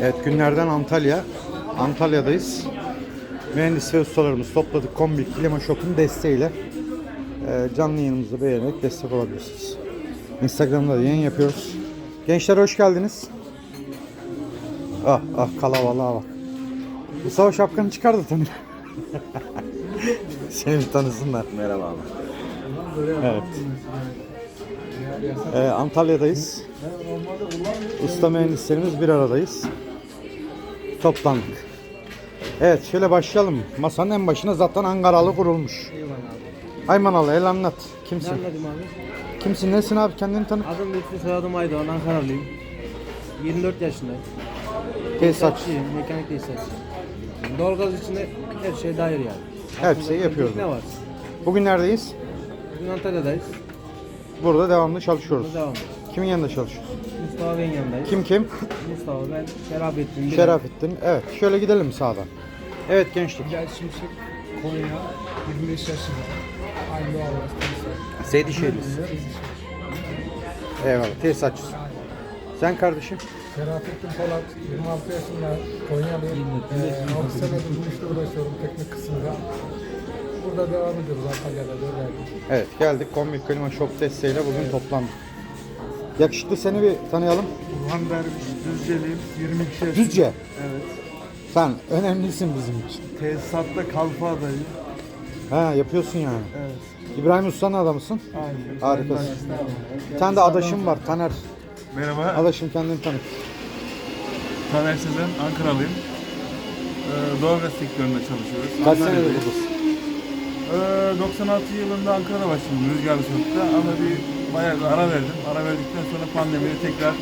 Evet günlerden Antalya. Antalya'dayız. Mühendis ve ustalarımız topladık kombi klima shop'un desteğiyle. Ee, canlı yayınımızı beğenerek destek olabilirsiniz. Instagram'da da yayın yapıyoruz. Gençler hoş geldiniz. Ah ah kalabalığa bak. Mustafa şapkanı çıkar da tanı. Seni tanısınlar. Merhaba abi. Evet. Ee, Antalya'dayız. Usta mühendislerimiz bir aradayız. Toplandık. Evet şöyle başlayalım. Masanın en başına zaten Ankaralı kurulmuş. Aymanalı el anlat. Kimsin? Anladım abi. Kimsin? Nesin abi? Kendini tanıt. Adım Lütfü Soyadım Aydoğan, Ankaralıyım. 24 yaşındayım. Tesisatçı. Tesisatçıyım, mekanik tesisatçıyım. Doğalgaz içinde her şey dair yani. Hepsi Aklımda yapıyoruz. Ne var? Bugün neredeyiz? Bugün Antalya'dayız. Burada devamlı çalışıyoruz. Burada devam. Kimin yanında çalışıyoruz? Mustafa Bey'in yanındayız. Kim kim? Mustafa ben Şerafettin. Bilal. Şerafettin. Evet. Şöyle gidelim sağdan. Evet gençlik. Gel Şimşek, Konya, 25 yaşında. Aynı doğalgaz tesisat. Seydi Şehirliyiz. Eyvallah. Tesisatçısın. Sen kardeşim? Şerafettin Polat, 26 yaşında, Konyalıyım. Ee, 6 senedir bu işte uğraşıyorum teknik kısımda. Burada devam ediyoruz Antalya'da 4 aydır. Evet geldik kombi klima shop desteğiyle bugün toplandık. Yakışıklı seni bir tanıyalım. Burhan Derviş, Düzceliyim, 22 yaşındayım. Düzce. Evet. Sen önemlisin bizim için. Tesisatta kalfa adayım. Ha yapıyorsun yani. Evet. İbrahim Usta'nın adamısın. Aynen. Harikasın. Bir tane de adaşım var Taner. Merhaba, Adaşım kendini tanıt. Taner Sezen, Ankaralıyım. Ee, doğalgaz sektöründe çalışıyoruz. Kaç senedir Antalya'dayız. buradasın? Ee, 96 yılında Ankara'da başladım Rüzgarlı Çocuk'ta ama bir bayağı bir ara verdim. Ara verdikten sonra pandemide tekrar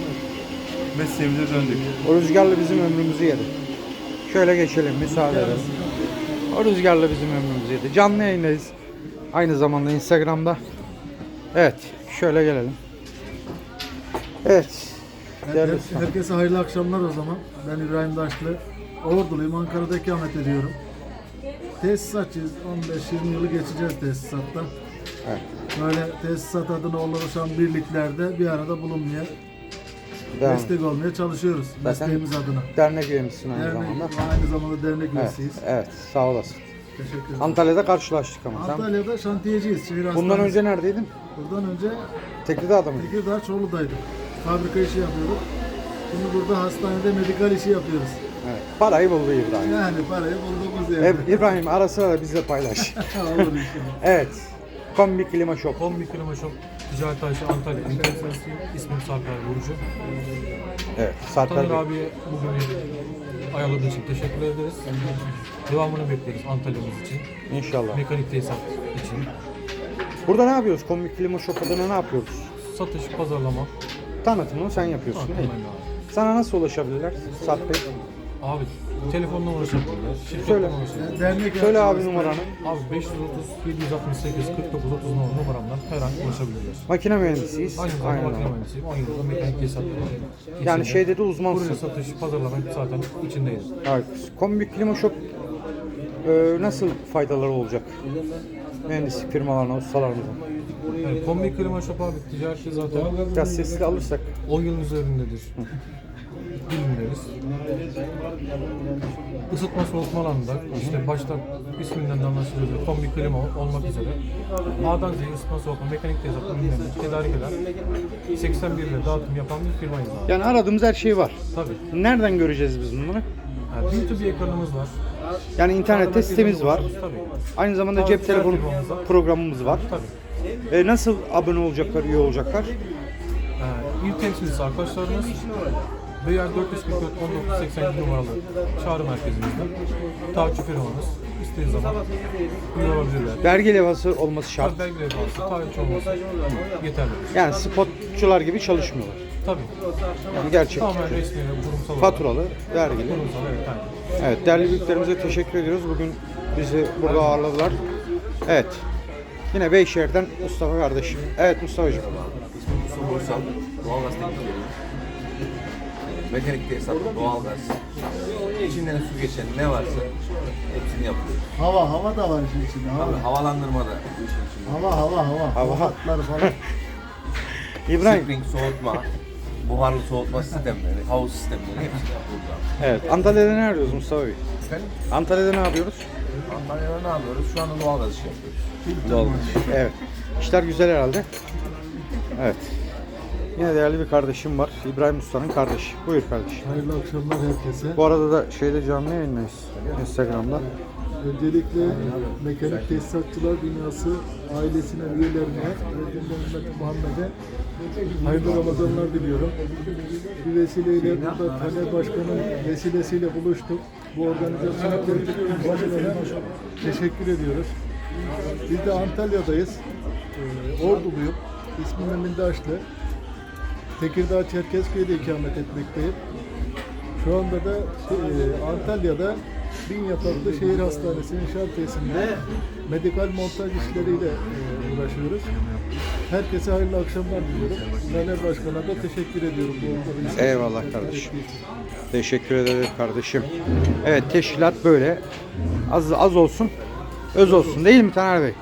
mesleğimize döndük. O rüzgarlı bizim ömrümüzü yedi. Şöyle geçelim müsaade edelim. O rüzgarlı bizim ömrümüzü yedi. Canlı yayındayız. Aynı zamanda Instagram'da. Evet şöyle gelelim. Evet. Değerli Her-. Herkese hayırlı akşamlar o zaman. Ben İbrahim Daşlı. Orduluyum. Ankara'da ikamet ediyorum. Tesisatçıyız. 15-20 yılı geçeceğiz tesisatta. Evet. Böyle tesisat adına oluşan birliklerde bir arada bulunmaya, Devam. destek olmaya çalışıyoruz. Mesleğimiz adına. Dernek üyemizsin aynı Dernek, zamanda. aynı zamanda dernek Evet, üyesiyiz. evet sağ olasın. Teşekkür ederim. Antalya'da karşılaştık ama sen. Antalya'da şantiyeciyiz. Şehir Bundan hastanesi. önce neredeydin? Buradan önce Tekirdağ'da mıydın? Tekirdağ Çorlu'daydık. Fabrika işi yapıyorduk. Şimdi burada hastanede medikal işi yapıyoruz. Evet. Parayı buldu İbrahim. Yani parayı bulduğumuz Hep İbrahim ara sıra da bizle paylaş. Olur inşallah. evet. Kombi klima shop. Kombi Klima Shop Ticaret Ayşe Antalya Enteresansıyım. İsmim Sarper Vurucu. Evet. Sarper Taner Bey. abiye bugün ayarladığı için teşekkür ederiz. Devamını bekleriz Antalya'mız için. İnşallah. Mekanik tesisat için. Burada ne yapıyoruz? Kombi klima shop adına ne yapıyoruz? Satış, pazarlama. Tanıtımını sen yapıyorsun değil mi? Sana nasıl ulaşabilirler? Sarp Bey. Abi telefonla ulaşabilirler. Şirketle Söyle. Dernek Söyle abi numaranı. Abi 530 768 49 30 numaramdan her an ulaşabilirler. Makine mühendisiyiz. Aynı zamanda Aynen. makine mühendisiyim. 10 yılda mekanik tesisat Yani şeyde de uzmansın. satış, pazarlama hep zaten içindeyiz. Harikasın. Kombi klima shop e, nasıl faydaları olacak? Mühendislik firmalarına, ustalarımıza. Yani kombi klima shop abi ticareti zaten Biraz sesli alırsak. 10 yılın üzerindedir. Bilimleriz. Isıtma soğutma alanında işte başta isminden de anlaşılıyor kombi klima olmak üzere A'dan Z'ye ısıtma soğutma mekanik tesisat ürünlerini tedarik eden 81 ile dağıtım yapan bir firmayız abi. Yani aradığımız her şey var. Tabii. Nereden göreceğiz biz bunları? Yani YouTube ekranımız var. Yani internette sitemiz var. Tabii. Aynı zamanda cep telefonu programımız var. Tabii. E, nasıl abone olacaklar, üye olacaklar? Ee, il temsilcisi arkadaşlarımız veya 444 1982 numaralı çağrı merkezimizden takip firmamız istediği zaman üye olabilirler. Vergi levhası olması şart. Tabii belge levhası, takipçi olması yeterli. Yani spotçular gibi çalışmıyorlar. Tabii. Yani gerçek. Tamamen resmi ve kurumsal olarak. Faturalı, vergili. Kurumsal evet. aynen. Evet, değerli büyüklerimize teşekkür ediyoruz. Bugün bizi burada ağırladılar. Evet. Yine Beyşehir'den Mustafa kardeşim. Evet Mustafa'cığım. İsmim Mustafa Uysal. Doğalgaz teknikeriyim. Mekanik tesisat, doğalgaz. İçinden su geçen ne varsa hepsini yapıyoruz. Hava, hava da var işin içinde. Hava, Tabii havalandırma da bu işin içinde. hava, hava. hava. Hava. Hatlar falan. İbrahim. Spring soğutma, buharlı soğutma sistemleri, havuz sistemleri hepsi burada. Evet. Antalya'da ne arıyoruz Mustafa Bey? Efendim? Antalya'da ne yapıyoruz? Antalya'da ne yapıyoruz? Şu anda doğalgaz işi yapıyoruz. Evet. İşler güzel herhalde. Evet. Yine değerli bir kardeşim var. İbrahim Usta'nın kardeşi. Buyur kardeşim. Hayırlı akşamlar herkese. Bu arada da şeyde canlı yayındayız. Instagram'da. Öncelikle Mekanik Tesisatçılar Dünyası ailesine, üyelerine ve cümle Muhammed'e hayırlı Ramazanlar diliyorum. Bir vesileyle burada Taner Başkan'ın vesilesiyle buluştuk. Bu organizasyonu kurduğu başkana teşekkür ediyoruz. Biz de Antalya'dayız. Ee, Orduluyum. İsmim Emin Daşlı. Tekirdağ Çerkezköy'de ikamet etmekteyim. Şu anda da şey, e, Antalya'da bin yataklı şehir hastanesinin şantiyesinde medikal montaj işleriyle e, uğraşıyoruz. Herkese hayırlı akşamlar diliyorum. Taner Başkan'a da teşekkür ediyorum bu Eyvallah kardeşim. Teşekkür ederim kardeşim. Evet teşkilat böyle. Az az olsun, öz olsun değil mi Taner Bey?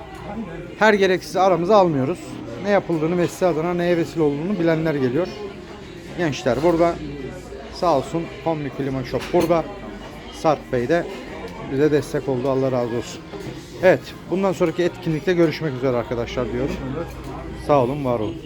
Her gereksiz aramıza almıyoruz. Ne yapıldığını mesleği adına neye vesile olduğunu bilenler geliyor. Gençler burada sağ olsun Kombi Klima Shop burada. Sarp Bey de bize destek oldu. Allah razı olsun. Evet bundan sonraki etkinlikte görüşmek üzere arkadaşlar diyorum. Sağ olun var olun.